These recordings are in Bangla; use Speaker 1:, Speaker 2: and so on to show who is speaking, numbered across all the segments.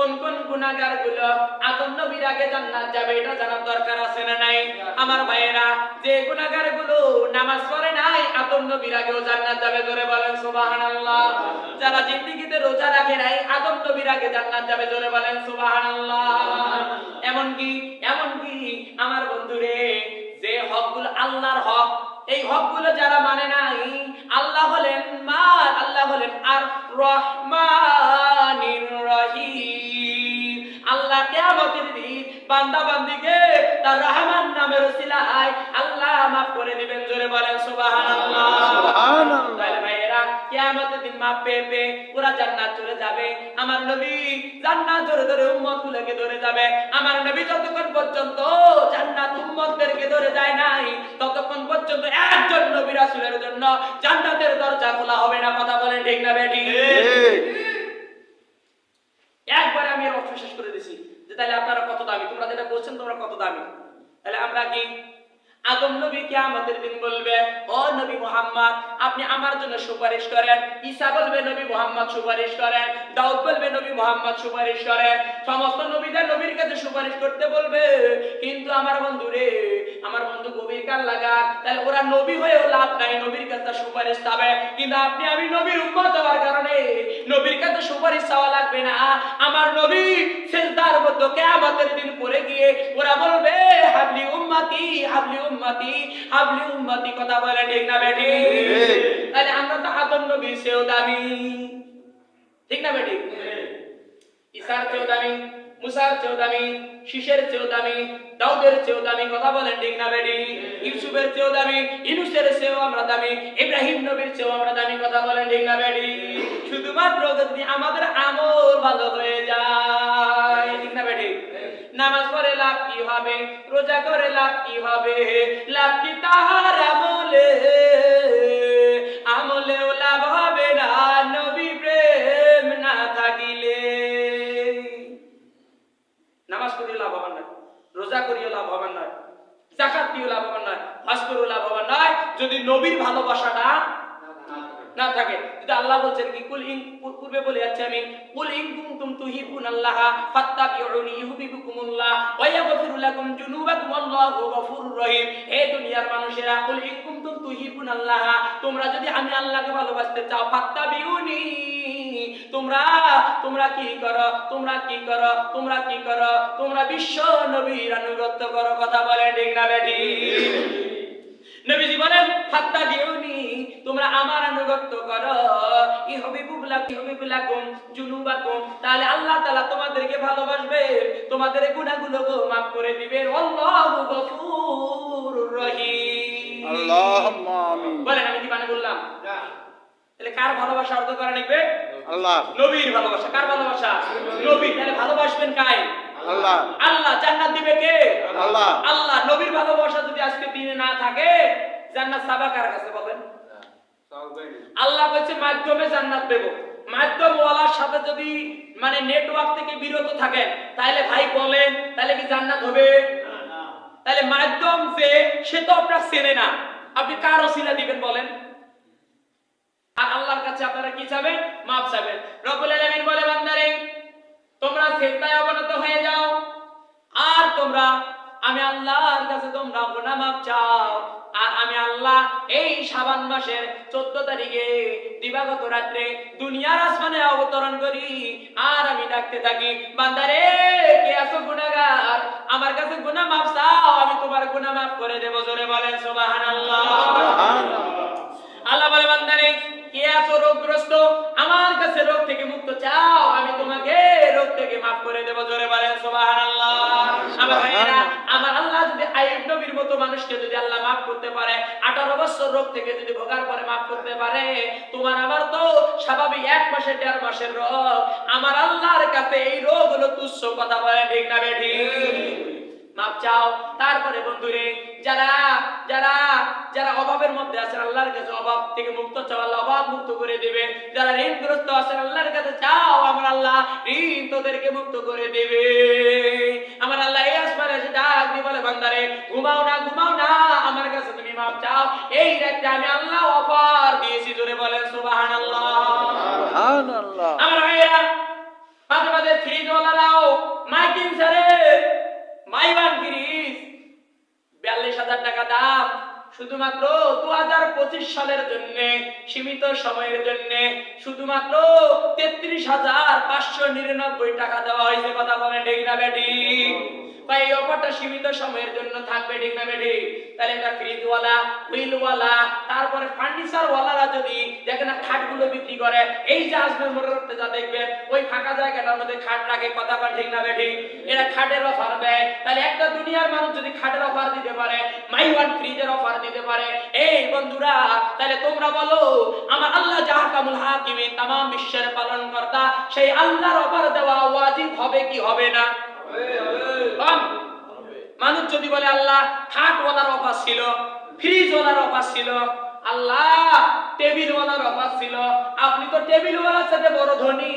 Speaker 1: কোন কোন গুনাহগারগুলো আদম নবীর আগে জান্নাত যাবে, এটা জানার দরকার আছে না নাই? আমার ভাইয়েরা, যে গুনাহগারগুলো নামাজ পড়ে নাই, আদম নবীর আগেও জান্নাত যাবে, জোরে বলেন সুবহানাল্লাহ। যারা জিন্দেগিতে রোজা রাখে নাই, আদম নবীর আগে জান্নাত যাবে, জোরে বলেন সুবহানাল্লাহ। এমন কি এমন কি আমার বন্ধুরে, যে হকগুলো আল্লাহর হক, এই হকগুলো যারা মানে নাই আল্লাহ হলেন মা আল্লাহ হলেন আর রহমানির রহিম। আল্লাহ কিয়ামতের দিন বান্দা বান্দিকে তার রহমান নামের ওসিলায় আল্লাহ মাফ করে দিবেন জোরে বলেন সুবহানাল্লাহ।
Speaker 2: সুবহানাল্লাহ।
Speaker 1: তাহলে ভাইয়েরা কিয়ামতের দিন মাফ পেয়ে পেয়ে ওরা জান্নাত চলে যাবে। আমার নবী জান্নাত ধরে ধরে উম্মত গুলোকে ধরে যাবে। আমার নবী যতক্ষণ পর্যন্ত জান্নাত উম্মতদেরকে ধরে যায় নাই ততক্ষণ পর্যন্ত নবী রাসূলের জন্য জান্নাতের দরজা খোলা হবে না কথা বলেন ঠিক না বেটি? একবার আমি এর অর্থ শেষ করে দিছি যে তাহলে আপনারা কত দামি? তোমরা যেটা বলছেন তোমরা কত দামি? তাহলে আমরা কি আদম নবী কে আমাদের দিন বলবে, ও নবী মুহাম্মদ, আপনি আমার জন্য সুপারিশ করেন। ঈসা বলবে, নবী মুহাম্মদ সুপারিশ করেন। দাউদ বলবে, নবী মুহাম্মদ সুপারিশ করেন। সমস্ত নবীদের নবীর কাছে সুপারিশ করতে বলবে, কিন্তু আমার বন্ধু রে, আমার বন্ধু গভীর কাল লাগা তাহলে ওরা নবী হয়েও লাভ নাই, নবীর কাছে সুপারিশ চাবে। কিন্তু আপনি, আমি নবীর উম্মত হওয়ার কারণে নবীর কাছে সুপারিশ চাওয়া লাগবে না। আমার নবী সেজদার মধ্যে কিয়ামতের দিন পড়ে গিয়ে ওরা বলবে, হাবলি উম্মতি, হাবলি উম্মতি হাবলি উম্মতি কথা বলে ঠিক না বেটি। তাহলে আমরা তো আদম নবী সেও দামি। ঠিক না বেটি? ঈসার চেয়েও দামি মুসার চেয়েও দামি শীষের চেয়েও দামি দাউদের চেয়েও দামি কথা বলেন ঠিক না বেটি? ইউসুফের চেয়েও দামি ইনুসের চেয়েও আমরা দামি ইব্রাহিম নবীর চেয়েও আমরা দামি কথা বলেন ঠিক না বেটি? শুধুমাত্র যদি আমাদের আমল ভালো হয়ে যায়। নামাজ পড়ে লাভ কি হবে? রোজা করে লাভ কি হবে? লাভ কি তাহার আমলে? আমলেও লাভ হবে না নবী প্রেম না থাকিলে। নামাজ পড়িও লাভ হবার নয় রোজা করিও লাভ হবার নয় জাকাত দিও লাভ হবার নয় হজ করিও লাভ হবার নয় যদি নবীর ভালোবাসাটা না থাকে। যদি আল্লাহ বলছেন কি, কুল ইন পূর্বে বলে যাচ্ছি আমি, কুল ইন কুনতুম তুহিবুন আল্লাহ ফাত্তাবিউনি ইউহিবুকুমুল্লাহ ওয়া ইয়াগফিরু লাকুম যুনুবাকুম, আল্লাহু গফুরুর রহিম। হে দুনিয়ার মানুষেরা, কুল ইন কুনতুম তুহিবুন আল্লাহ, তোমরা যদি আমি আল্লাহকে ভালোবাসতে চাও, ফাত্তাবিউনি, তোমরা তোমরা কি করো, তোমরা কি করো, তোমরা কি করো, তোমরা বিশ্ব নবীর আনুগত্য করো। কথা বলে ঠিক না বেটি নবীজি বলেন ফাত্তা দিউনি তোমরা আমার আনুগত্য করো। ই হবিবুল্লাহ কি হবিবুল্লাকুম জুনুবাকুম। তাহলে আল্লাহ তাআলা তোমাদেরকে ভালোবাসবে তোমাদের গুনাহগুলো মাফ করে দিবেন। আল্লাহু গফুরুর রহিম।
Speaker 2: আল্লাহুম্মা আমিন।
Speaker 1: বলেন আমি কি মানে বললাম? তাহলে কার ভালোবাসা অর্থ করা নিবে
Speaker 2: আল্লাহ।
Speaker 1: নবীর ভালোবাসা। কার ভালোবাসা? নবী। তাহলে ভালোবাসবেন কাই?
Speaker 2: আল্লাহ।
Speaker 1: আল্লাহ জান্নাত দিবে কে
Speaker 2: আল্লাহ।
Speaker 1: আল্লাহ, নবীর ভালোবাসা যদি আজকে দিনে না থাকে, জান্নাত সাবা কার কাছে বলেন? আল্লাহ বলছে, মাধ্যমে জান্নাত দেব। মাধ্যম ওয়ালার সাথে যদি মানে নেটওয়ার্ক থেকে বিরত থাকেন তাহলে ভাই বলেন তাহলে কি জান্নাত হবে? তাহলে মাধ্যম যে, সে তো আপনার চেনে না। আপনি কার ওসিলা দিবেন বলেন? আর আল্লাহর কাছে আপনারা কি চাবেন? মাপ চাবেন। রব্বুল আলামিন বলে, বান্দারে, তোমরা সেজদায় অবনত হয়ে যাও। আর তোমরা আমি আল্লাহর কাছে তোমরা গুনাহ মাপ চাও। আর আমি আল্লাহ এই শাবান মাসের 14 তারিখে দিবাগত রাত্রে দুনিয়ার আসমানে অবতরণ করি। আর আমি ডাকতে থাকি, বান্দারে, কে আছো গুনাগার আমার কাছে গুনা মাপ চাও, আমি তোমার গুনাহ মাপ করে দেবো, জোরে বলেন, সুবহানাল্লাহ। আল্লাহ রোগ থেকে যদি ভোগার পরে মাফ করতে পারে, তোমার আমার তো স্বাভাবিক এক মাসের দেড় মাসের রোগ। আমার আল্লাহর কাছে এই রোগ হলো তুচ্ছ কথা বলে, ঠিক না মাপ চাও। তারপরে বন্ধুরে, যারা যারা যারা অভাবের মধ্যে আছেন আল্লাহর কাছে অভাব থেকে মুক্ত চাও, আল্লাহ অভাব মুক্ত করে দিবে। যারা ঋণগ্রস্ত আছেন, আল্লাহর কাছে চাও, আমার আল্লাহ ঋণ তোদেরকে মুক্ত করে দেবে। আমার আল্লাহ এই আসমানে এসে ডাক দিয়ে বলে, বান্দারে, ঘুমাও না ঘুমাও না, আমার কাছে তুমি মাপ চাও। এই রাতে আমি আল্লাহ অফার দিয়েছি জোরে বলেন সুবহানাল্লাহ।
Speaker 2: সুবহানাল্লাহ।
Speaker 1: আমার ভাইয়েরা মাঝে মাঝে ফ্রিজওয়ালারাও মাইকিং স্যারে মাইওয়ান ফ্রিজ বিয়াল্লিশ হাজার টাকা দাম। শুধুমাত্র দু হাজার পঁচিশ সালের জন্য সীমিত সময়ের জন্য শুধুমাত্র তেত্রিশ হাজার পাঁচশো নিরানব্বই টাকা দেওয়া হয়েছে। কথা বলেন ঠিক না বেটি? বা এই অফারটা সীমিত সময়ের জন্য থাকবে, ঠিক না বেটি? তাহলে এটা ফ্রিজওয়ালা হুইলওয়ালা তারপরে ফার্নিচার ওয়ালারা যদি দেখেন না খাটগুলো বিক্রি করে, এই যে আজমের মোড়ের রোডে যা দেখবেন, ওই ফাঁকা জায়গাটার মধ্যে খাট রাখে, কথা বলেন ঠিক না বেটি? এরা খাটের অফার দেয়। তাহলে একটা দুনিয়ার মানুষ যদি খাটের অফার দিতে পারে মাই ওয়ান ফ্রিজের অফার দিতে পারে, এই বন্ধুরা, তাহলে তোমরা বলো, আমার আল্লাহ জাহাকামুল হাকিমিন তামাম বিশ্বের পালন কর্তা সেই আল্লাহর অফার দেওয়া ওয়াজিব হবে কি হবে না? যদি বলে আল্লাহ খাট ওনার অফার ছিল ফ্রিজ ওনার অফার ছিল, আল্লাহ টেবিল ওয়ালার অফার ছিল, আপনি তো টেবিল ওয়ালার সাথে বড় ধনী।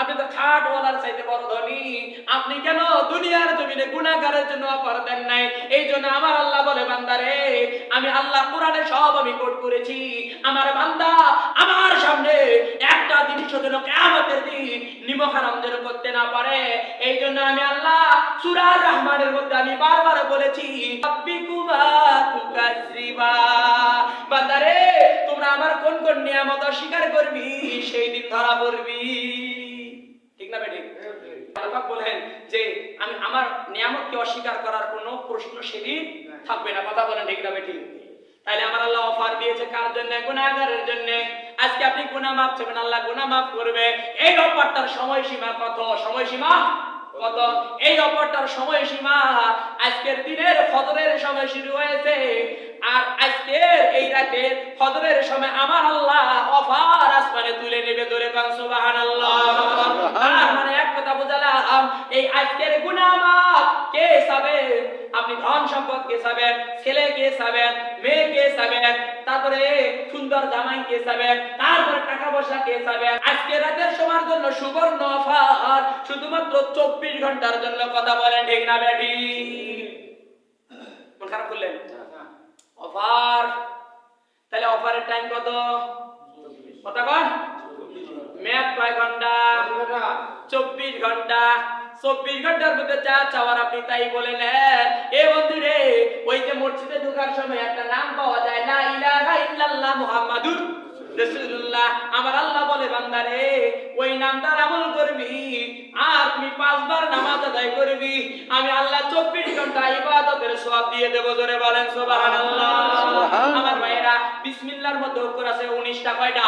Speaker 1: আপনি তো খাট সাথে বড় ধনী। আপনি কেন দুনিয়ার জমিনে গুনাহগারের জন্য অফার দেন নাই? এই জন্য আমার আল্লাহ বলে, বান্দারে, আমি আল্লাহ কোরআনে সব আমি কোট করেছি। আমার বান্দা, আমার সামনে একটা জিনিস যেন কেয়ামতের দিন নিমখারাম যেন করতে না পারে। এই জন্য আমি আল্লাহ সূরা রহমানের মধ্যে আমি বারবার বলেছি বান্দারে, তোমরা আমার কোন কোন নিয়ামত অস্বীকার করবি, সেই দিন ধরা পড়বি। ঠিক না বেঠিক আল্লাহ বলেন যে আমি আমার নিয়ামতকে অস্বীকার করার কোনো প্রশ্ন সেদিন থাকবে না। কথা বলেন ঠিক না বেঠিক তাইলে আমার আল্লাহ অফার দিয়েছে কার জন্য? গুণাগারের জন্য। আজকে আপনি গুণা মাপ চাবেন আল্লাহ গুনা মাফ করবে। এই অফারটার সময়সীমা কত? সময়সীমা কত? এই অপরটার সময়সীমা আজকের দিনের ফজরের সময় শুরু হয়েছে। আর আজকের এই রাতের ফজরের সময় আমার আল্লাহ অফার আসমানে তুলে নেবে ধরে কান সুবহানাল্লাহ। আর মানে এক কথা বুঝালাম এই আজকের গুনাহ কে সাবেন আপনি ধন সম্পদ কে সাবেন ছেলে কে সাবেন মেয়ে কে সাবেন তারপরে সুন্দর জামাই কে সাবেন তারপরে টাকা পয়সা কে সাবেন আজকে রাতের সময়ের জন্য সুবর্ণ অফার। শুধুমাত্র চব্বিশ ঘণ্টার জন্য কথা বলেন ঠিক না মন খারাপ করলেন? অফার? তাহলে অফারের টাইম কত? কত কন ম্যাথ কয় ঘণ্টা। চব্বিশ ঘণ্টা। চব্বিশ ঘণ্টার মধ্যে যা চাওয়ার আপনি তাই বলে নেন এ বন্ধু রে ওই যে মসজিদে ঢোকার সময় একটা নাম পাওয়া যায় না ইলাহা ইল্লাল্লাহ মুহাম্মাদুর রাসূলুল্লাহ। আমার আল্লাহ বলে বান্দারে ওই নামটার আমল করবি আর তুমি পাঁচবার নামাজ আদায় করবি। আমি আল্লাহ চব্বিশ ঘণ্টা ইবাদতের সওয়াব দিয়ে দেব জোরে বলেন সুবহানাল্লাহ। আমার ভাইরা বিসমিল্লাহর মধ্যে অক্ষর আছে 19টা কয়টা?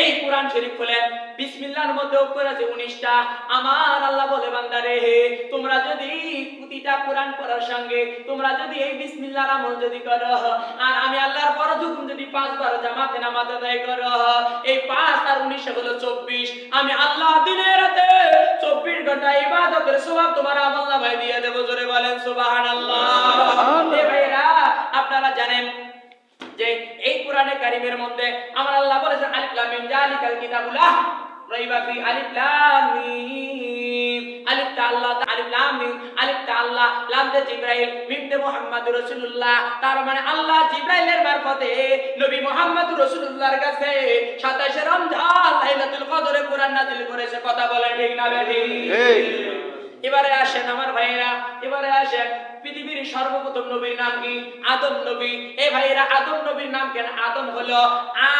Speaker 1: এই কোরআন শরীফ খোলেন বিসমিল্লাহর মধ্যে অক্ষর আছে 19টা আমার আল্লাহ বলে বান্দারে তোমরা যদি প্রতিটা কোরআন পড়ার সঙ্গে তোমরা যদি এই বিসমিল্লাহর আমল যদি করো আর আমি আল্লাহর ফরজ হুকুম যদি পাঁচবার জামাতে নামাজ আদায় করো এই পাঁচ আর 19 হলো 24 আমি আল্লাহ দিনের রাতে 24 ঘণ্টা ইবাদতের সওয়াব তোমার আমল নামায় দিয়ে দেব জোরে বলেন সুবহানাল্লাহ। ভাইরা আপনারা জানেন যে এই কোরআনে কারিমের মধ্যে আমার আল্লাহ বলেছেন জালিকাল কিতাবুলা রাইবা ফি আলিফ লাম মিম। আলিফ তা আল্লাহ আলিফ লাম মিম। আলিফ তা আল্লাহ লাম তে জিবরাইল। মিম রাসূলুল্লাহ। তার মানে আল্লাহ জিবরাইলের মারফতে নবী মুহাম্মদুর রাসূলুল্লাহর কাছে 27 রমজান লাইলাতুল কদরে কোরআন নাযিল করেছে। কথা বলেন ঠিক না বেঠিক?
Speaker 2: ঠিক।
Speaker 1: এবারে আসেন আমার ভাইরা এবারে আসেন। পৃথিবীর সর্বপ্রথম নবীর নাম কি? আদম নবী। এই ভাইরা আদম নবীর নাম কেন? আদম হলো আ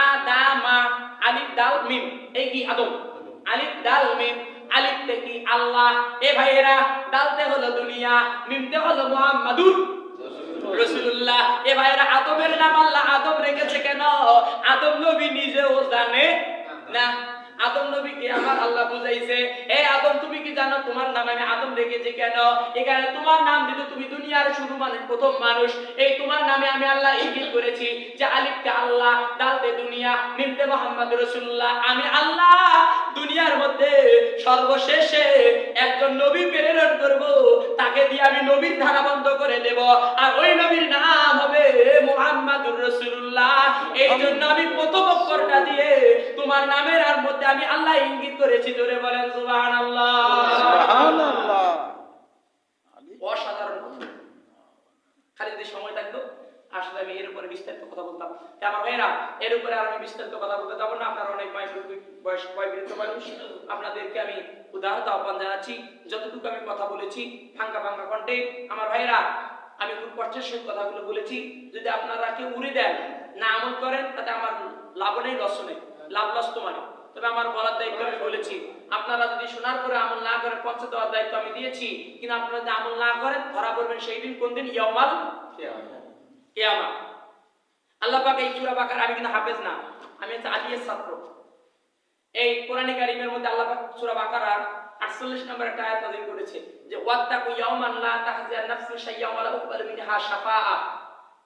Speaker 1: আদামা আলিফ দাল মিম। এই কি আদম? আলিফ দাল মিম। আলিফ তে কি আল্লাহ? এ ভাইরা দালতে হলো দুনিয়া মিমতে হলো মুহাম্মাদুর রসুল্লাহ এ ভাইরা আদমের নাম আল্লাহ আদম রেখেছে কেন? আদম নবী নিজেও জানে না। আদম নবীকে আমার আল্লাহ বুঝাইছে, এ আদম, তুমি কি জানো তোমার নাম আমি আদম রেখেছি কেন? এখানে তোমার নাম দিতে তুমি দুনিয়ার শুরু মানে প্রথম মানুষ। এই তোমার নামে আমি আল্লাহ ইঙ্গিত করেছি যে আলিফতে আল্লাহ দালতে দুনিয়া মিমতে মোহাম্মদ রসুল্লাহ। আমি আল্লাহ দুনিয়ার মধ্যে সর্বশেষে একজন নবী প্রেরণ করব তাকে দিয়ে আমি নবীর ধারা বন্ধ করে দেব। আর ওই নবীর নাম হবে মুহাম্মাদুর রাসূলুল্লাহ। এই জন্য আমি প্রথম অক্ষরটা দিয়ে তোমার নামের আর মধ্যে আমি আল্লাহ ইঙ্গিত করেছি জোরে বলেন সুবহানাল্লাহ।
Speaker 2: সুবহানাল্লাহ।
Speaker 1: অসাধারণ। খালি যদি সময় থাকতো আসলে আমি এর উপরে বিস্তারিত কথা বলতাম। তা আমার ভাইয়েরা, এর উপরে আর আমি বিস্তারিত কথা বলতে যাব না। আপনার অনেক বয়স বয়স বয়বৃদ্ধ মানুষ। আপনাদেরকে আমি উদাহরণ আহ্বান জানাচ্ছি। যতটুকু আমি কথা বলেছি ফাঙ্কা ফাঙ্কা কণ্ঠে। আমার ভাইরা আমি খুব কষ্টের সহিত কথাগুলো বলেছি। যদি আপনারা কেউ উড়ে দেন, না আমল করেন, তাতে আমার লাভ নেই লস নেই। লাভ লস তোমার তবে আমার বলার দায়িত্ব আমি বলেছি। আপনারা যদি শোনার পরে আমল না করেন পঞ্চাশ দেওয়ার দায়িত্ব আমি দিয়েছি। কিন্তু আপনারা যদি আমল না করেন, ধরা পড়বেন সেই দিন কোন দিন ইয়ামাল কেয়ামা আল্লাহ পাক এই সূরা বাকার আমি কিন্তু হাফেজ না আমি হচ্ছে আলিয়ের ছাত্র। এই কোরআনে কারিমের মধ্যে আল্লাহ পাক সূরা বাকারার 48 নম্বর একটা আয়াত নাযিল করেছে যে ওয়াত্তাকু ইয়াওমান লা তাহজা নাফসু শাইয়্যান ওয়া লা উকবাল মিনহা শাফাআ।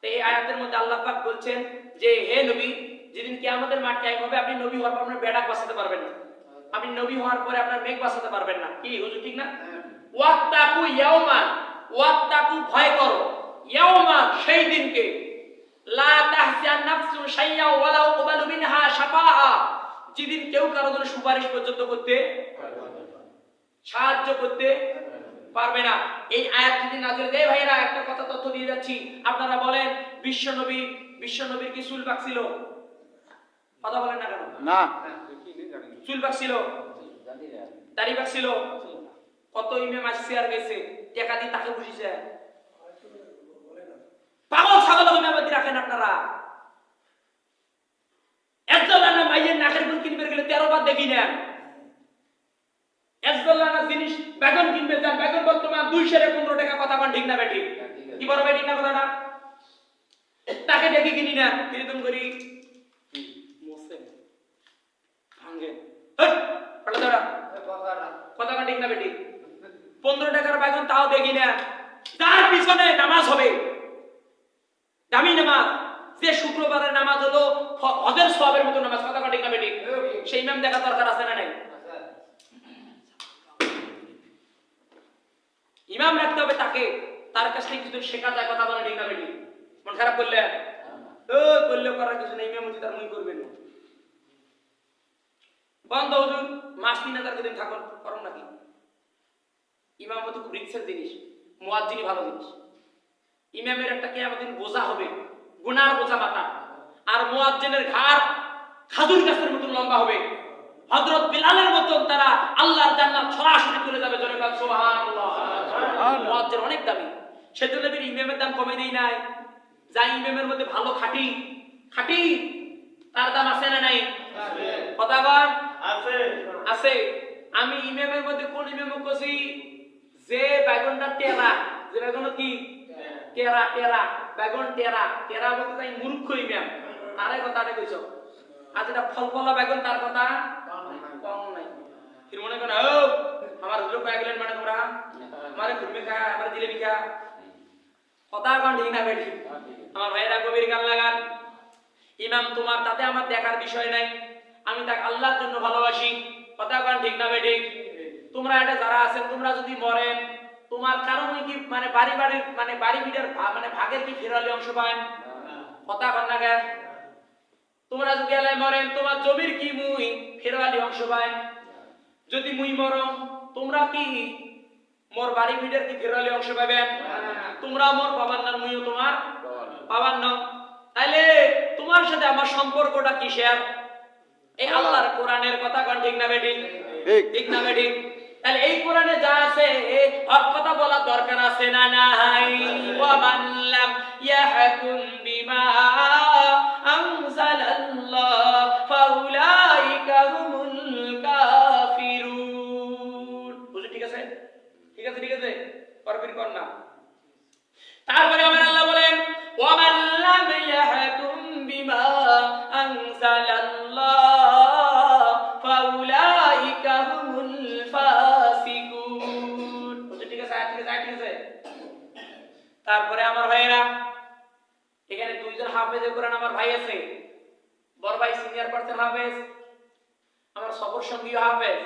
Speaker 1: তো এই আয়াতের মধ্যে আল্লাহ পাক বলছেন যে হে নবী যেদিন কিয়ামতের মাঠ কায়েম হবে আপনি নবী হওয়ার পর আপনার বেড়া বাঁচাতে পারবেন না। আপনি নবী হওয়ার পরে আপনার মেঘ বাঁচাতে পারবেন না। কি হুজুর ঠিক না? ওয়াত্তাকু ইয়াওমান ওয়াত্তাকু ভয় করো। ইয়াওমান সেই দিনকে। লা তাহজান নাফসু শাইয়্যা ওয়া লা উকবালু মিনহা শাফাআ। যেদিন কেউ কারও জন্য সুপারিশ পর্যন্ত করতে সাহায্য করতে পারবে না। এই আয়াত যদি নাজিল দেয় ভাইরা একটা কথা তথ্য দিয়ে যাচ্ছি। আপনারা বলেন বিশ্ব নবী বিশ্ব নবীর কি চুল পাক ছিল? কথা বলেন না কেন?
Speaker 2: না।
Speaker 1: চুল পাক ছিল? দাড়ি পাক ছিল? কত ইমাম আসছে আর গেছে টাকা দিয়ে তাকে বুঝিছে পাগল ছাগল ইমামতি রাখেন আপনারা। একজন না মাইয়ের নাকের গুণ কিনবে গেলে তেরো বার দেখি নেন একজন না জিনিস বেগুন কিনবে যান বেগুন বর্তমান দুইশো পনেরো টাকা কথা কন ঠিক না কি বড় না কথাটা? তাকে দেখি কিনি না কীরকম করি। মোসে ভাঙ্গে হট, পাল্টা কথা কন ঠিক না বেঠিক পনেরো টাকার বেগুন তাও দেখি না। তার পিছনে নামাজ হবে। দামি নামাজ, যে শুক্রবারের নামাজ হলো হজের সবের মতো নামাজ, কথা ঠিক না বেঠিক? সেই ইমাম দেখা দরকার আছে না নাই? ইমাম রাখতে হবে তাকে, তার কাছ থেকে কিছু শেখা যায়, কথা বলে ঠিক না বেঠিক? মন খারাপ করলে? ও করলে করার কিছু নেই, ইমাম তার মুই করবেন না। বন্ধ হুজুর, মাস তিন হাজার দিন থাকুন, করুন নাকি? ইমাম হতো খুব রিক্সের জিনিস, মুয়াজ্জিনই ভালো জিনিস। ইমামের একটা কে আমাদের বোঝা হবে গুনার বোঝা মাথা। আর মুয়াজ্জিনের ঘাড় খাজুর গাছের মতন লম্বা হবে। হযরত বিলালের মতন তারা আল্লাহর জান্নাত সরাসরি চলে যাবে জোরে বল সুবহানাল্লাহ। মুয়াজ্জিন অনেক দামি। সেজন্য নবীর ইমামের দাম কমে দেই নাই। যাই ইমামের মধ্যে ভালো খাঁটি খাঁটি তার দাম আছে না নাই? কথা কন। আছে। আমি ইমামের মধ্যে কোন ইমাম কছি যে বেগুনটা টেরা যে বেগুন কি? টেরা টেরা বেগুন টেরা টেরা বলতে তাই মূর্খ ইমাম তারে কথাটা কইছ? আর যেটা ফল ফলা বেগুন, তার কথা কম নাই ফির মনে করেন ও, আমার হুজুর কয়ে গেলেন মানে তোমরা আমারে ঘুরবে খা, আমার জিলেবি খা। কথা কন ঠিক না বেটি আমার ভাইয়েরা গভীর গান লাগান। ইমাম, তোমার তাতে আমার দেখার বিষয় নাই। আমি তাকে আল্লাহর জন্য ভালোবাসি। কথা কন ঠিক না বেটি তোমরা এটা যারা আছেন, তোমরা যদি মরেন তোমার কারণে কি? মানে বাড়ি বাড়ির মানে বাড়ি বিটার মানে ভাগের কি ফেরালি অংশ পান কথা কন না গে? তোমরা যদি এলাই মরেন তোমার জমির কি মুই ফেরালি অংশ পায়? যদি মুই মরম তোমরা কি মোর বাড়ি ভিড়ের কি ফেরালি অংশ পাবেন তোমরা মোর পাবার না মুইও তোমার পাবার না তাইলে তোমার সাথে আমার সম্পর্কটা কিসের এই আল্লাহর কোরআনের কথা কন ঠিক না বেটি?
Speaker 2: ঠিক।
Speaker 1: ঠিক না বেটি? তাহলে এই কোরআনে যা আছে হক কথা বলা দরকার আছে না নাই? ওয়া মান লাম ইয়াহকুম বিমা আনজালাল্লাহ, ফাউলাইকা হুমুল কাফিরুন। বুঝলি, ঠিক আছে? ঠিক আছে ঠিক আছে? করবির কর না। তারপরে আমার আল্লাহ বলেন ওয়া আমার ভাই আছে। বড় ভাই সিনিয়র পার্সন হাফেজ, আমার সফর সঙ্গীও হাফেজ।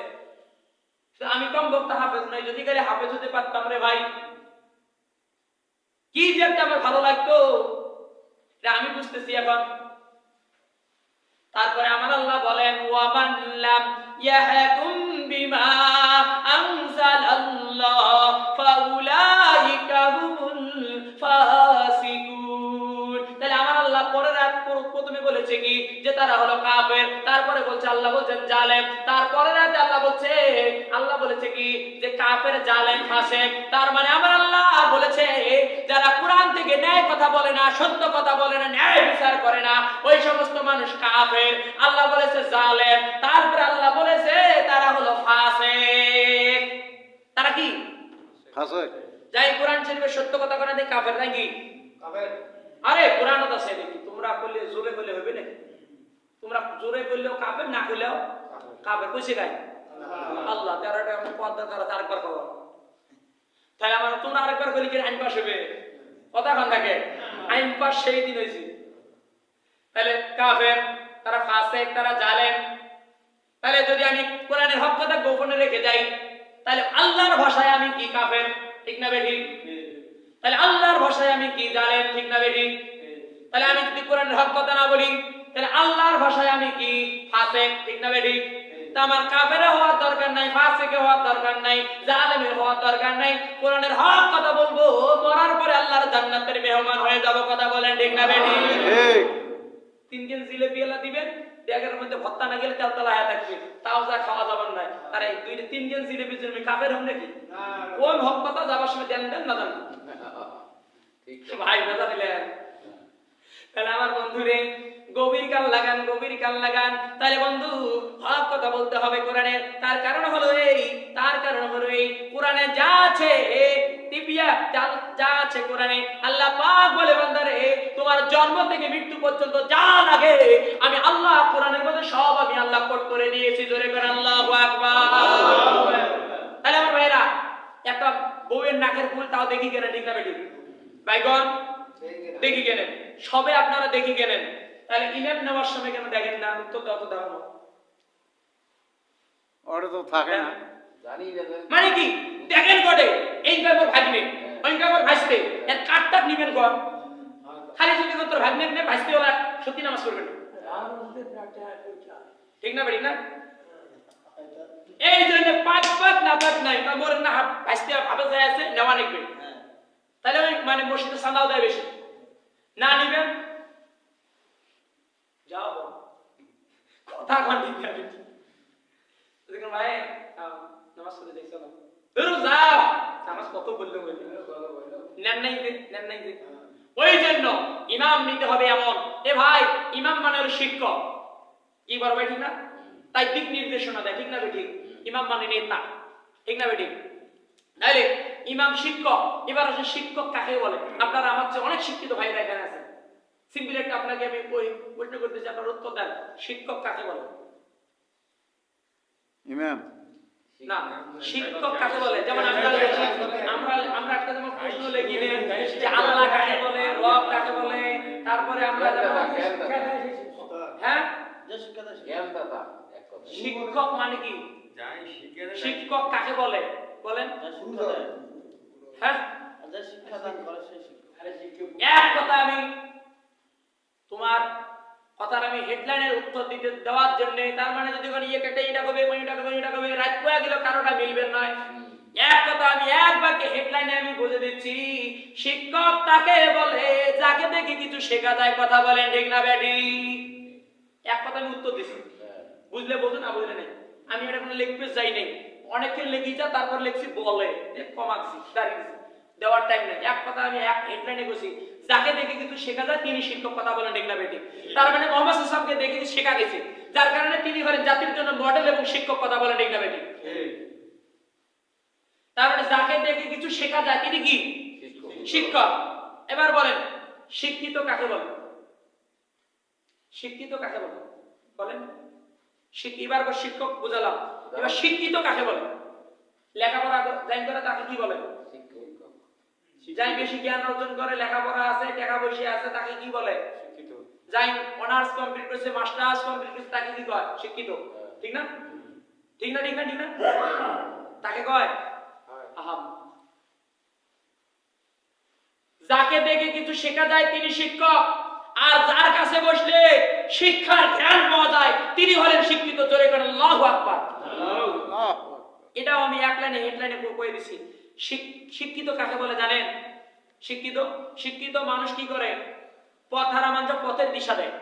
Speaker 1: আমি কম বক্তা হাফেজ নই, যদি খালি হাফেজ হতে পারতাম রে ভাই। কি যে একটা আমার ভালো লাগতো। আমি বুঝতেছি এখন। তারপরে আমার আল্লাহ বলেন ওয়ামান লাম ইয়াহকুম বিমা বলেছে কি? যে তারা হলো কাফের। তারপরে বলছে আল্লাহ বলছেন জালেম। তারপরে রাতে আল্লাহ বলছে আল্লাহ বলেছে কি? যে কাফের জালেম ফাসে। তার মানে আমার আল্লাহ বলেছে যারা কোরআন থেকে ন্যায় কথা বলে না সত্য কথা বলে না ন্যায় বিচার করে না ওই সমস্ত মানুষ কাফের। আল্লাহ বলেছে জালেম। তারপরে আল্লাহ বলেছে তারা হলো ফাসেক তারা কি?
Speaker 2: ফাঁসে।
Speaker 1: যাই কোরআন শরীফের সত্য কথা করে দেয় কাফের নাকি? কাফের। আরে কোরআন তো আছে নাকি তোমরা করলে, জোরে করলে হবে নাকি? তোমরা জোরে করলেও কাফের, না করলেও কাফের। কইছে গাই আল্লাহ, তেরোটা আমি পদ্মা করা আরেকবার খাব তাহলে আমার তোমরা আরেকবার করলে কি আইন পাস হবে? কথা খান থাকে আইন পাস সেই দিন হয়েছে। তাহলে কাফের, তারা ফাসেক, তারা জালেম। তাহলে যদি আমি কোরআনের হক কথা গোপনে রেখে যাই, তাহলে আল্লাহর ভাষায় আমি কি কাফের? ঠিক না বেঠিক তাহলে আল্লাহর ভাষায় আমি কি জালেম? ঠিক না বেঠিক তাহলে আমি যদি কোরআনের হক কথা না বলি তাহলে আল্লাহর ভাষায় আমি কি? ফাসেক ঠিক না বেঠিক? আমার কাফের হওয়ার দরকার নাই ফাসেকে হওয়ার দরকার নাই জালেমের হওয়ার দরকার নাই। কোরআনের হক কথা বলব মরার পরে আল্লাহর জান্নাতের মেহমান হয়ে যাব কথা বলেন ঠিক না বেঠিক?
Speaker 2: ঠিক।
Speaker 1: তিন দিন জিলেপি এলা দিবেন ব্যাগের মধ্যে ভত্তা না গেলে তেলতলা হয়ে থাকবে তাও যা খাওয়া যাবার নাই আরে দুই তিন দিন জিলেপি জন্য কাফের হন নাকি? কোন হক কথা যাবার সময় দেন দেন না দেন ভাই বেজা দিলেন। তাহলে আমার বন্ধুরে, গভীর কান লাগান, গভীর কান লাগান। তাহলে বন্ধু, হক কথা বলতে হবে কোরআনের। তার কারণ হলো এই, তার কারণ হলো এই। কোরআনে যা আছে টিপিয়া যা- আছে কোরআনে, আল্লাহ পাক বলে তোমার জন্ম থেকে মৃত্যু পর্যন্ত যা লাগে, আমি আল্লাহ কোরআনের মধ্যে সব আমি আল্লাহ কোট করে দিয়েছি। জোরে করে তাহলে আমার ভাইরা একটা বউয়ের নাকের ফুল তাও দেখি কেন, ঠিক না বেটি? বাইগন দেখি কেনেন সবে আপনারা দেখি কেনেন তাহলে ইমাম নেওয়ার সময় কেন দেখেন না? উত্তর দাও তো দাও
Speaker 2: ওটা তো থাকে না।
Speaker 1: মানে কি? দেখেন কটে এই ব্যাপার ভাগবে ওই ব্যাপার ভাসতে এর কাঠটা নিবেন কর খালি যদি তোর ভাগনে নে ভাসতে ওরা সত্যি নামাজ পড়বেন ঠিক না বেটি না? এই জন্য পাঁচ পাঁচ না পাঁচ নাই। তা মোর না ভাসতে ভাবে যায় আছে নেওয়া নিবে। তাহলে মানে মসজিদে সান্দাও দেয় বেশি। না নিবেন? যাও কথা দেখুন ভাই নামাজ দেখছ নামাজ কত নেন নাই নেন নাই ওই জন্য ইমাম নিতে হবে এমন। এ ভাই, ইমাম মানে শিক্ষক। কি বড় ভাই, ঠিক না? তাই দিক নির্দেশনা দেয়, ঠিক না ঠিক ইমাম মানে নেতা। ঠিক না ঠিক তাইলে ইমাম শিক্ষক এবার আসে শিক্ষক কাকে বলে? আপনারা আমার চেয়ে অনেক শিক্ষিত ভাইরা এখানে আছেন। সিম্পল একটা আপনাকে আমি ওই প্রশ্ন করতেছি আপনার উত্তর দেন। শিক্ষক কাকে বলে?
Speaker 2: ইমাম।
Speaker 1: না শিক্ষক কাকে বলে? যেমন আমরা আমরা আমরা একটা যেমন প্রশ্ন লিখি নে, যে আল্লাহ কাকে বলে রব কাকে বলে তারপরে আমরা যেমন হ্যাঁ? শিক্ষক। মানে কি? শিক্ষক কাকে বলে? বলেন। হ্যাঁ? এক কথা আমি তোমার কথার আমি হেডলাইনের উত্তর দিতে দেওয়ার জন্য তার মানে যদি কোনো ইয়ে কেটে এটা কবে ওইটা কবে এটা কবে রাত কয়ে গেল কারোটা মিলবে নয় এক কথা আমি এক বাক্যে হেডলাইনে আমি বলে দিচ্ছি শিক্ষক তাকে বলে যাকে দেখে কিছু শেখা যায় কথা বলেন ঠিক না এক কথা আমি উত্তর দিছি। বুঝলে বলতো না বুঝলে নেই? আমি এটা কোনো লিখতে যাই নাই। অনেকে যা তারপর লিখছি বলে। যে কমাচ্ছি দাঁড়িয়ে দিছি। দেওয়ার টাইম নেই। এক কথা আমি এক হেডলাইনে বসি। যাকে দেখে কিন্তু শেখা যায় তিনি শিক্ষক কথা বলেন না বেটি? তার মানে মোহাম্মদ ইসলামকে দেখে শেখা গেছে। যার কারণে তিনি হলেন জাতির জন্য মডেল এবং শিক্ষক কথা বলেন না বেটি? তার মানে যাকে দেখে কিছু শেখা যায় তিনি কি? শিক্ষক। এবার বলেন শিক্ষিত কাকে বলে? শিক্ষিত কাকে বলে? বলেন শিক- এবার শিক্ষক বুঝালাম। এবার শিক্ষিত কাকে বলে? লেখাপড়া জাইন করে তাকে কি বলে? যাই বেশি জ্ঞান অর্জন করে লেখাপড়া আছে টাকা পয়সা আছে তাকে কি বলে? যাই অনার্স কমপ্লিট করেছে মাস্টার্স কমপ্লিট করেছে তাকে কি কয়? শিক্ষিত। ঠিক না? ঠিক না ঠিক না ঠিক না? তাকে কয়? আহাম। যাকে দেখে কিছু শেখা যায় তিনি শিক্ষক। আর যার কাছে বসলে শিক্ষার জ্ঞান পাওয়া যায় তিনি হলেন শিক্ষিত জোরে করেন আল্লাহু আকবার। এটাও আমি এক লাইনে হেডলাইনে কয়ে দিছি। শিক্ষিত কাকে বলে জানেন? শিক্ষিত শিক্ষিত মানুষ কি করে? পথ হারা মানুষ পথের দিশা দেয়।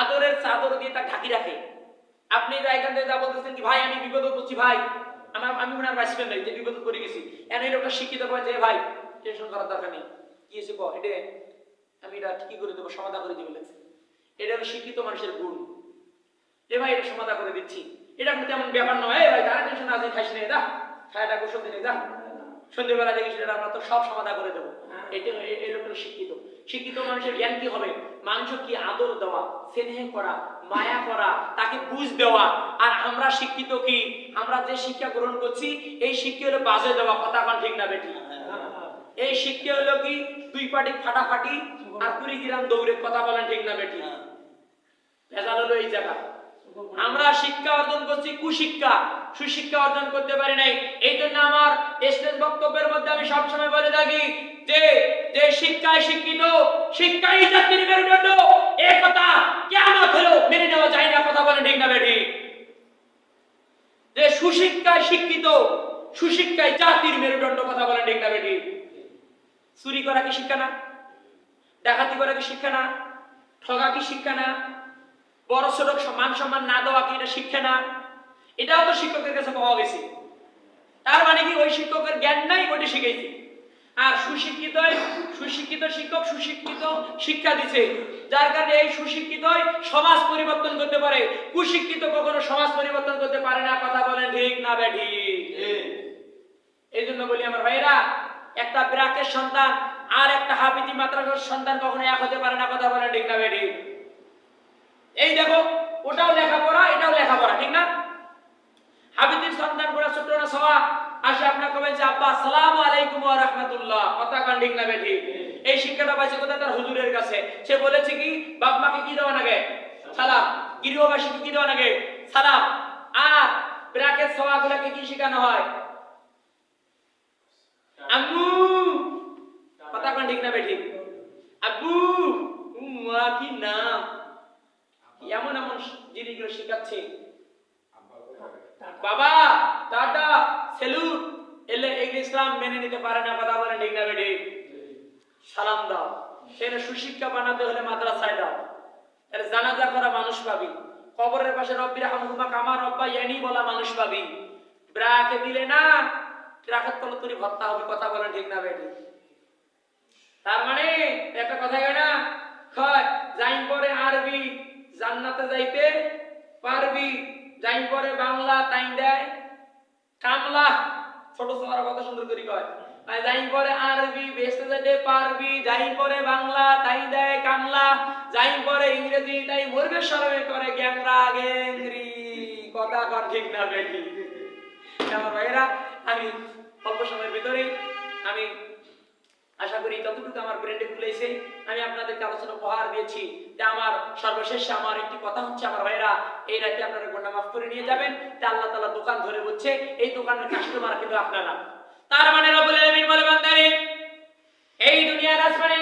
Speaker 1: আদরের চাদর দিয়ে তা ঢাকি রাখে। আপনি তো এখান থেকে যা বলতেছেন কি ভাই আমি বিপদ করছি ভাই। আমার আমি মনে হয় বাঁচবেন নাই যে বিপদ করে গেছি। এনে লোকটা শিক্ষিত করে যে ভাই টেনশন করার দরকার নেই। কি কো এটা আমি এটা কি করে দেবো সমাধা করে দিবে লাগছে এটা হলো শিক্ষিত মানুষের গুণ। এ ভাই, এটা সমাধা করে দিচ্ছি। এটা কিন্তু তেমন ব্যাপার নয়। এ ভাই, তারা টেনশন আছে খাইস নে দা খায়টা গোসল দিনে দা সন্ধ্যেবেলা দেখিস এটা আমরা তো সব সমাধা করে দেবো। এটা এই লোকটা শিক্ষিত। শিক্ষিত মানুষের জ্ঞান কি হবে? মানুষ কি আদর দেওয়া, স্নেহ করা, মায়া করা, তাকে বুঝ দেওয়া। আর আমরা শিক্ষিত কি? আমরা যে শিক্ষা গ্রহণ করছি, এই শিক্ষা হলো বাজে দেওয়া। কথা কোন ঠিক না বেটি? এই শিক্ষা হলো কি? দুই পাটি ফাটাফাটি কুড়ি গ্রাম দৌড়ে কথা বলেন ঠিক না বেটি? ভেজাল হলো এই জায়গা। আমরা শিক্ষা অর্জন করছি কুশিক্ষা। সুশিক্ষা অর্জন করতে পারি নাই। এই জন্য আমার স্টেজ বক্তব্যের মধ্যে আমি সবসময় বলে থাকি যে যে শিক্ষায় শিক্ষিত শিক্ষাই জাতির মেরুদণ্ড। এ কথা কেমন হলো মেনে নেওয়া যায় না কথা বলেন ঠিক না বেটি? যে সুশিক্ষায় শিক্ষিত সুশিক্ষায় জাতির মেরুদণ্ড কথা বলেন ঠিক না বেটি? চুরি করা কি শিক্ষা না? ডাকাতি করা কি শিক্ষা না? ঠগা কি শিক্ষা না? বড় ছোট মান সম্মান না দেওয়া কি এটা শিক্ষা না? এটাও তো শিক্ষকের কাছে পাওয়া গেছে। তার মানে কি ওই শিক্ষকের জ্ঞান নাই ওইটা শিখেছি আর সুশিক্ষিত সুশিক্ষিত শিক্ষক সুশিক্ষিত শিক্ষা দিছে। যার কারণে এই সুশিক্ষিত সমাজ পরিবর্তন করতে পারে। কুশিক্ষিত কখনো সমাজ পরিবর্তন করতে পারে না কথা বলেন ঠিক না ব্যাঠি এই জন্য বলি আমার ভাইরা একটা ব্রাকের সন্তান আর একটা হাফিজি মাদ্রাসার সন্তান কখনো এক হতে পারে না, কথা বলেন ঠিক না ব্যাঠি এই দেখো, ওটাও লেখাপড়া, এটাও লেখাপড়া, ঠিক না? হাবিদের সন্তানগুলা ছোট না সবা আসে আপনার কবেন যে আব্বা, আসসালামু আলাইকুম ওয়া রাহমাতুল্লাহ। কথা কান ঠিক না বেঠি এই শিক্ষাটা পাইছে কোথায়? তার হুজুরের কাছে। সে বলেছে কি, বাপ মাকে কি দেওয়া লাগে? সালাম। গৃহবাসীকে কি দেওয়া লাগে? সালাম। আর ব্রাকেট সবাগুলাকে কি শেখানো হয়? আম্মু কথা কান ঠিক না বেঠি আব্বু উম্মা কি নাম এমন এমন জিনিসগুলো শেখাচ্ছে। বাবা টাটা সেলুট। এলে এই ইসলাম মেনে নিতে পারে না কথা বলে ঠিক না বেডি সালাম দাও। সেখানে সুশিক্ষা বানাতে হলে মাদ্রাসায় দাও। এর জানাজা করা মানুষ পাবি। কবরের পাশে রব্বির হামহুমা কামা রব্বা ইয়ানি বলা মানুষ পাবি। ব্রাকে দিলে না ট্রাকের তলে তুলি ভত্তা হবে কথা বলে ঠিক না বেডি তার মানে একটা কথা না? হয় যাই পরে আরবি জান্নাতে যাইতে পারবি যাই পরে বাংলা তাই দেয়। কামলা, ছোট ছোটরা কথা সুন্দর করে কয়। যাই পরে আরবি বেসতে যেতে পারবি যাই পরে বাংলা তাই দেয় কামলা। যাই পরে ইংরেজি তাই মরবে সরবে করে গ্যাংরা গ্যাংরি কথা কর ঠিক না, বেটি। আমার ভাইয়েরা, আমি অল্প সময়ের ভিতরেই আমি আশা করি যতটুকু আমার ব্রেন্ডে খুলেছে, আমি আপনাদেরকে আলোচনা উপহার দিয়েছি। তা আমার সর্বশেষ আমার একটি কথা হচ্ছে, আমার ভাইরা এই রাতে আপনারা গোনা মাফ করে নিয়ে যাবেন। তা আল্লাহ তালা দোকান ধরে বলছে, এই দোকানের কাস্টমার কিন্তু আপনারা। তার মানে রবুল আলামিন বলে, বান্দারে, এই দুনিয়ার আসমানে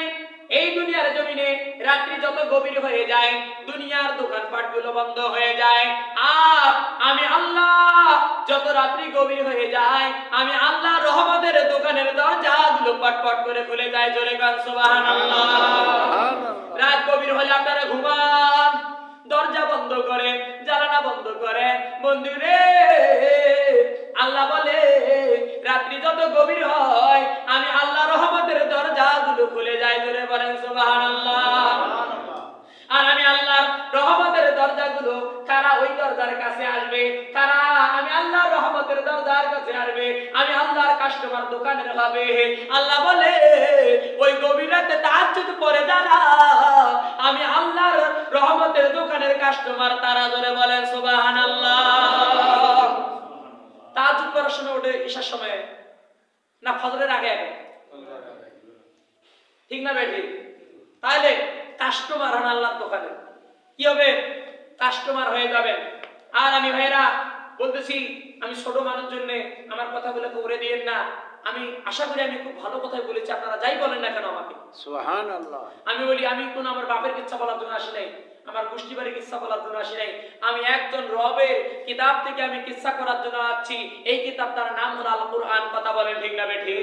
Speaker 1: এই দুনিয়ার জমিনে রাত্রি যত গভীর হয়ে যায়, দুনিয়ার দোকানপাটগুলো বন্ধ হয়ে যায়। আর আমি আল্লাহ, যত রাত্রি গভীর হয়ে যায়, আমি আল্লাহ রহমতের দোকানের দরজা গুলো পটপট করে খুলে যায়। জোরে গান, সুবহানাল্লাহ। রাত গভীর হলে আপনারা ঘুমান, দরজা বন্ধ করেন জ্বালানা বন্ধ করেন বন্ধু রে আল্লাহ বলে রাত্রি যত গভীর হয় আমি আল্লাহ রহমতের দরজা গুলো খুলে যাই ধরে বলেন সুবহানাল্লাহ। আর আমি আল্লাহর রহমতের দরজাগুলো কারা ওই দরজার কাছে আসবে কারা আমি আল্লাহর রহমতের দরজার কাছে আসবে আমি আল্লাহর কাস্টমার দোকানের হবে। আল্লাহ বলে ওই গভীর রাতে তাহাজ্জুদ পড়ে যারা আমি আল্লাহর রহমতের দোকানের কাস্টমার তারা ধরে বলেন সুবহানাল্লাহ। তাহাজ্জুদ করার সময় ওঠে ঈশার সময়। না ফজরের আগে আগে। ঠিক না বেটি? তাহলে কাস্টমার হন আল্লাহর দোকানে। কি হবে? কাস্টমার হয়ে যাবেন আর আমি ভাইরা বলতেছি আমি ছোট মানুষ জন্য আমার কথাগুলো করে দিয়েন না। আমি আশা করি আমি খুব ভালো কথাই বলেছি আপনারা যাই বলেন না কেন আমাকে। আমি বলি আমি কোন আমার বাপের কিচ্ছা বলার জন্য আসি নাই। আমার গোষ্ঠী বাড়ির কিচ্ছা বলার জন্য আসি নাই। আমি একজন রবের কিতাব থেকে আমি কিচ্ছা করার জন্য আসছি। এই কিতাব তার নাম হলো আল কোরআন কথা বলেন ঠিক না বেঠি?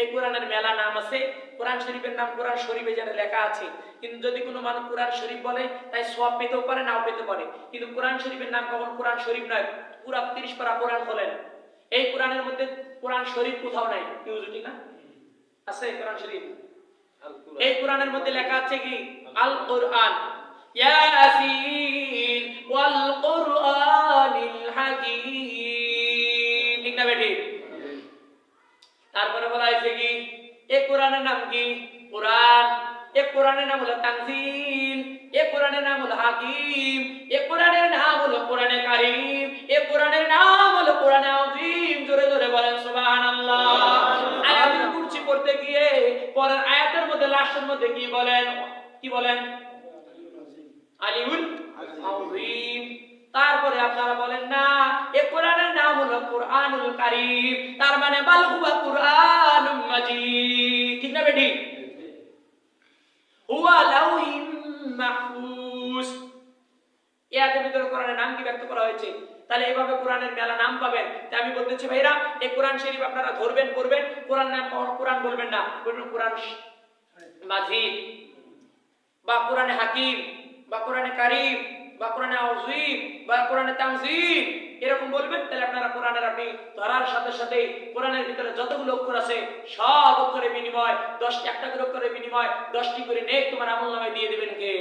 Speaker 1: এই কোরআনের মেলা নাম আছে, কোরআন শরীফের নাম কোরআন শরীফে যেন লেখা আছে। কিন্তু যদি কোনো মানুষ কোরআন শরীফ বলে, তাই সব পেতেও পারে, নাও পেতে পারে। কিন্তু কোরআন শরীফের নাম কখন কোরআন শরীফ নয়? পুরা তিরিশ পারা কোরআন বলেন এই কোরআনের মধ্যে কোরআন শরীফ কোথাও নাই? কি বুঝলি ঠিক না? আছে কোরআন শরীফ? এই কোরআনের মধ্যে লেখা আছে কি? আল কোরআন ইয়াসিন ওয়াল কোরআনিল ঠিক না বেটি? তারপরে বলা হয়েছে কি? এ কোরআনের নাম কি? কোরআন। এ কোরআনের নাম হলো তানজিল। এ কোরআনের নাম হলো হাকিম। এ কোরআনের নাম হলো কোরআনে কারীম। এ কোরআনের নাম হলো কোরআনে আযীম। জোরে জোরে বলেন, সুবহানাল্লাহ। আয়াতুল কুরসি পড়তে গিয়ে পরের আয়াতের মধ্যে, লাস্টের মধ্যে কি বলেন? কি বলেন? আলিউল আযীম। তারপরে আপনারা বলেন, না, এ কোরআনের নাম হলো কোরআনুল কারীম। তার মানে বাল হুয়া কোরআনুম মাজিদ। ঠিক না বেটি? হুয়া লাউহিম মাহফুজ। এই আয়াতের ভিতরে কোরআনের নাম কি ব্যক্ত করা হয়েছে? তাহলে এইভাবে কোরআনের মেলা নাম পাবেন। তাই আমি বলতেছি ভাইরা, এই কোরআন শরীফ আপনারা ধরবেন করবেন কোরআন নাম কোরআন বলবেন না। কোরআন মাজিদ বা কোরআনে হাকিম। বা কোরআনে কারিম, বা কোরআনে আউজিম বা কোরআনে তামজিদ এরকম বলবেন, তাহলে আপনারা কোরআনের আপনি ধরার সাথে সাথে কোরআনের ভিতরে যতগুলো অক্ষর আছে, সব অক্ষরের বিনিময়, দশটি, একটা করে অক্ষরের বিনিময়, দশটি করে নেক তোমার আমল নামায় দিয়ে দেবেন কে?